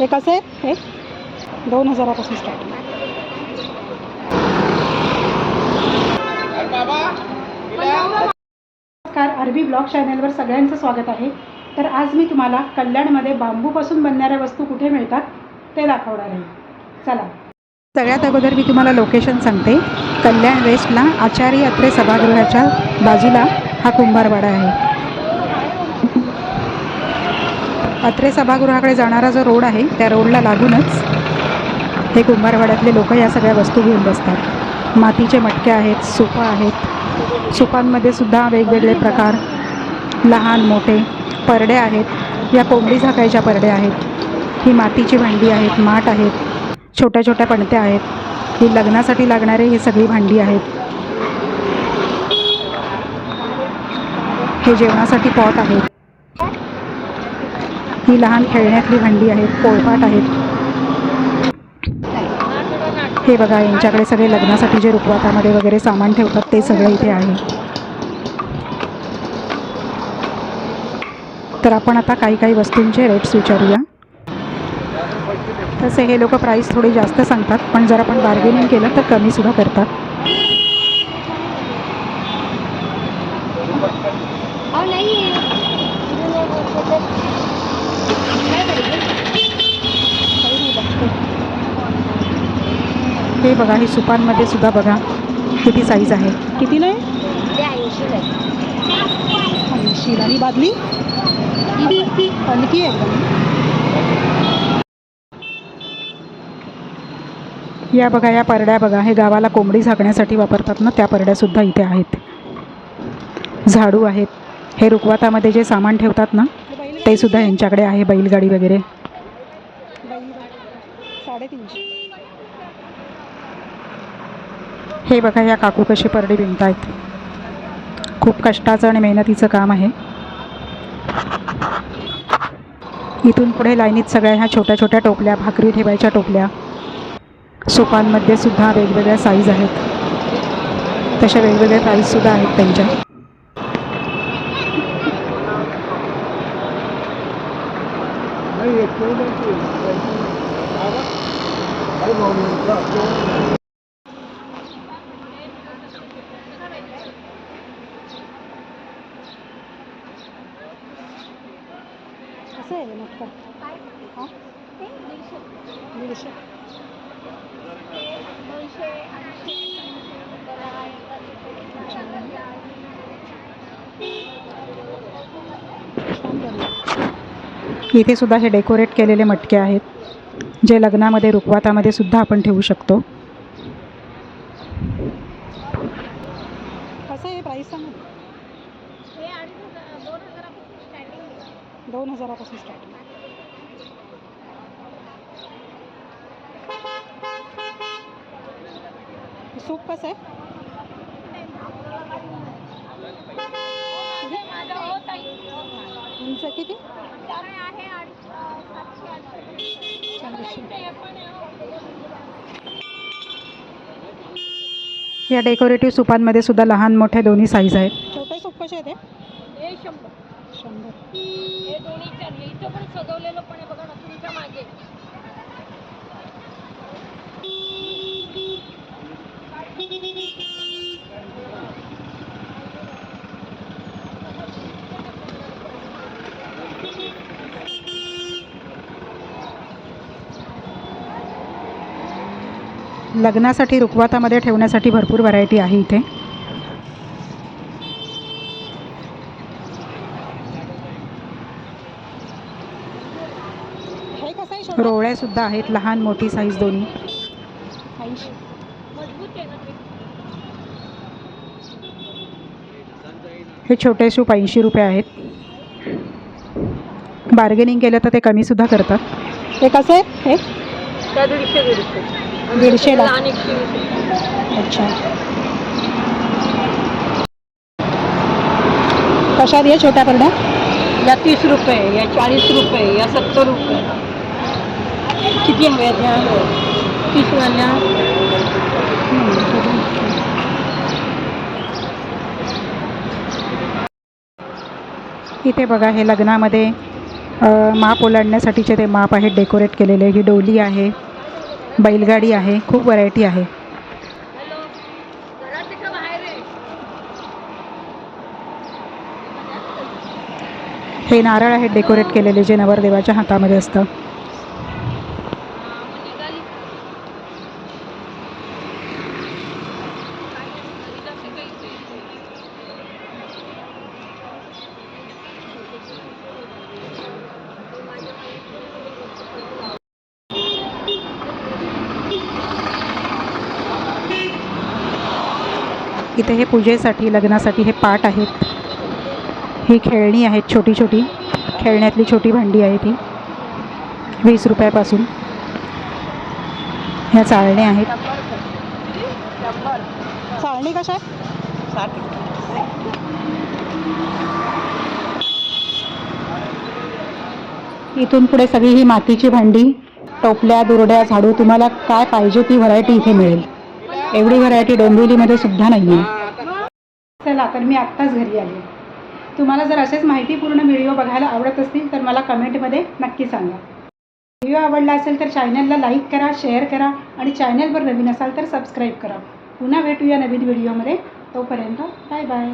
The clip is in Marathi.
हे कसं? आहे हे? दोन हजारापासून स्टार्ट नमस्कार अरबी ब्लॉग चॅनलवर सगळ्यांचं स्वागत आहे. तर आज मी तुम्हाला कल्याणमध्ये बांबूपासून बनणाऱ्या वस्तू कुठे मिळतात ते दाखवणार आहे. चला. सगळ्यात अगोदर मी तुम्हाला लोकेशन सांगते. कल्याण वेस्टला आचार्य अत्रे सभागृहाच्या बाजूला हा कुंभारवाडा आहे. अत्रे सभागृहाकडे जाणारा जो रोड आहे त्या रोडला लागूनच हे कुंभारवाड्यातले लोक या सगळ्या वस्तू घेऊन बसतात. मातीचे मटके आहेत सुपं आहेत. सुपांमध्ये सुद्धा वेगवेगळे प्रकार. लहान मोठे परडे आहेत. या कोंबडी झाकायच्या परड्या आहेत. ही मातीची भांडी आहेत माठ आहेत. छोट्या छोट्या पणत्या आहेत. ही लग्नासाठी लागणारे ही सगळी भांडी आहेत. हे जेवणासाठी पॉट आहेत. ही लहान खेळण्यातली भांडी आहेत पोळपाट आहेत. हे बघा यांच्याकडे सगळे लग्नासाठी जे रुखवातामध्ये वगैरे सामान ठेवतात ते सगळं इथे आहे. तर आपण आता काही काही वस्तूंचे रेट्स विचारूया. तसे हे लोक प्राईस थोडी जास्त सांगतात पण जर आपण बार्गेनिंग केलं तर कमीसुद्धा करतात. हे बघा हे सुपांमध्ये सुद्धा बघा किती साईज आहे. किती नाही? ऐंशी आणि बादली? हलकी आहे या बघा या परड्या बघा. हे गावाला कोंबडी झाकण्यासाठी वापरतात ना त्या परड्यासुद्धा इथे आहेत. झाडू आहेत. हे रुखवातामध्ये जे सामान ठेवतात ना ते सुद्धा यांच्याकडे आहे बैलगाडी वगैरे. साडेतीनशे. हे बघा या काकू कशी परडी विणतायत खूप कष्टाचं आणि मेहनतीचं काम आहे. इथून पुढे लाईनीत सगळ्या ह्या छोट्या छोट्या टोपल्या भाकरी ठेवायच्या टोपल्या. सोपांमध्ये सुद्धा वेगवेगळ्या साईज आहेत. तशा वेगवेगळ्या प्राईससुद्धा आहेत त्यांच्या. कसं आहे मटका हां? दीडशे. इथे सुद्धा हे डेकोरेट केलेले मटके आहेत जे लग्नामध्ये रुखवातामध्ये सुद्धा आपण ठेवू शकतो कसं आहे प्राईस सांग दोन हजारापासून स्टार्टिंग सूप कसं आहे? उंच किती? या डेकोरेटिव्ह सुपांमध्ये सुद्धा लहान मोठे दोन्ही साईज आहेत. छोटे सूप कसे आहेत हे शंभर. हे दोन्ही इथं पण सजवलेलं पण आहे बघा ना तुमच्या मागे. लग्नासाठी रुखवातामध्ये ठेवण्यासाठी भरपूर व्हरायटी आहे इथे. रोळ्या सुद्धा आहेत लहान मोठी साईज दोन्ही. हे छोटे सूप ऐंशी रुपये आहेत. बार्गेनिंग केलं तर ते कमीसुद्धा करतात. हे कसं? आहे हे दीडशे दीडशेला अच्छा. कशा आहे छोट्या परड्या? या तीस रुपये या चाळीस रुपये या सत्तर रुपये. किती हव्या त्या तीसवाल्या इथे बघा हे लग्नामध्ये माप ओलांडण्यासाठीचे ते माप आहेत डेकोरेट केलेले. ही डोली आहे बैलगाडी आहे खूप व्हरायटी आहे. हे नारळ आहेत डेकोरेट केलेले जे नवरदेवाच्या हातामध्ये असतं. इथे हे पूजेसाठी लग्नासाठी हे पाट आहेत. ही खेळणी आहेत छोटी छोटी. खेळण्यातली छोटी भांडी आहे ती. वीस रुपयापासून. ह्या चाळण्या आहेत. चाळणी कशा आहे इथून पुढे सगळी ही मातीची भांडी टोपल्या दुरड्या झाडू तुम्हाला काय पाहिजे ती व्हरायटी इथे मिळेल. एवढी व्हरायटी डोंबिवलीमध्ये सुद्धा नाही आहे चला तर मी आत्ताच घरी आले तुम्हाला जर असेच माहितीपूर्ण व्हिडिओ बघायला आवडत असतील तर मला कमेंटमध्ये नक्की सांगा. व्हिडिओ आवडला असेल तर चॅनलला लाईक करा शेअर करा आणि चॅनलवर नवीन असाल तर सबस्क्राईब करा. पुन्हा भेटूया नवीन व्हिडिओमध्ये तोपर्यंत बाय बाय